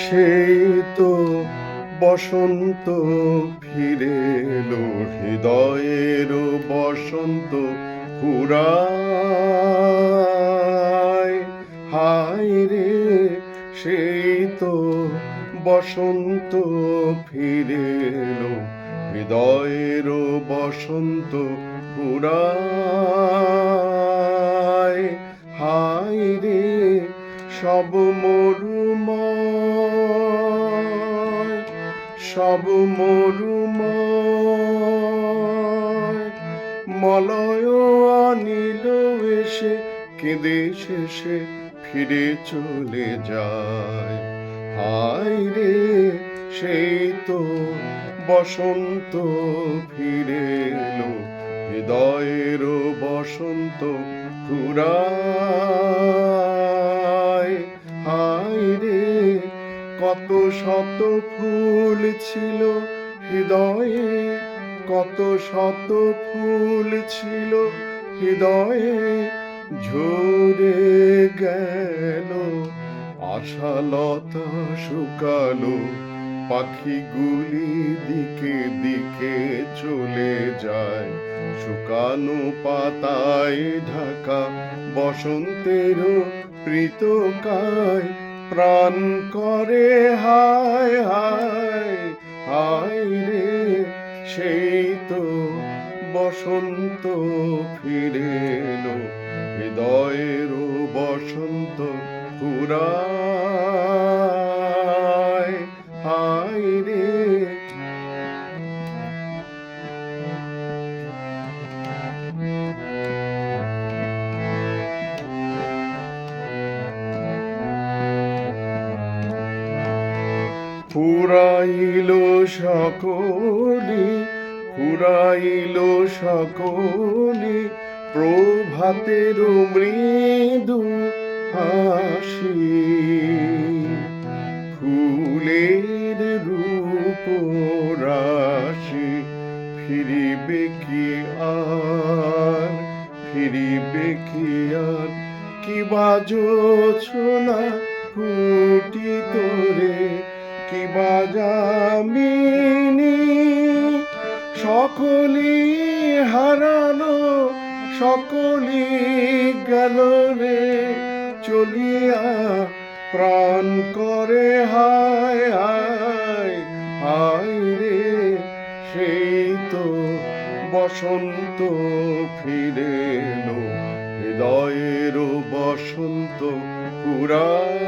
সেই তো বসন্ত ফিরে এলো, হৃদয়ের বসন্ত ফুরায় হায় রে, সেই তো বসন্ত ফিরে এলো, হৃদয়ের বসন্ত ফুরায় হায় রে, সব মরুময় সব মরুময়। মলয় অনিল এসে, কেঁদে শেষে ফিরে চলে যায়। হায় রে, সেই তো বসন্ত ফিরে এলো। হৃদয়ের বসন্ত ফুরায়। হায় রে, কত শত ফুল ছিল, হৃদয়ে কত শত ফুল ছিল, হৃদয়ে ঝরে গেল আশালতা শুকালো, পাখিগুলি দিকে দিকে চলে যায়। শুকানো পাতায় ঢাকা বসন্তের প্রীতকায়, প্রাণ করে হায় হায় হায়। বসন্ত ফিরে এলো হৃদয়ের বসন্ত ফুরায় হায় রে। ফুরাইল সকলি ফুরাইল সকলে প্রভাতের মৃদু হাসি। ফুলের রূপ রাশি, ফিরিবে কি আর, ফিরিবে কি আর? কি বাজোছনা ফুটি তোরে কি বাজামিনী সকলি হারানো সকলি গেল রে, চলিয়া প্রাণ করে, হায় হায় হায় রে। সেই তো বসন্ত ফিরে এলো হৃদয়ের বসন্ত পুরায়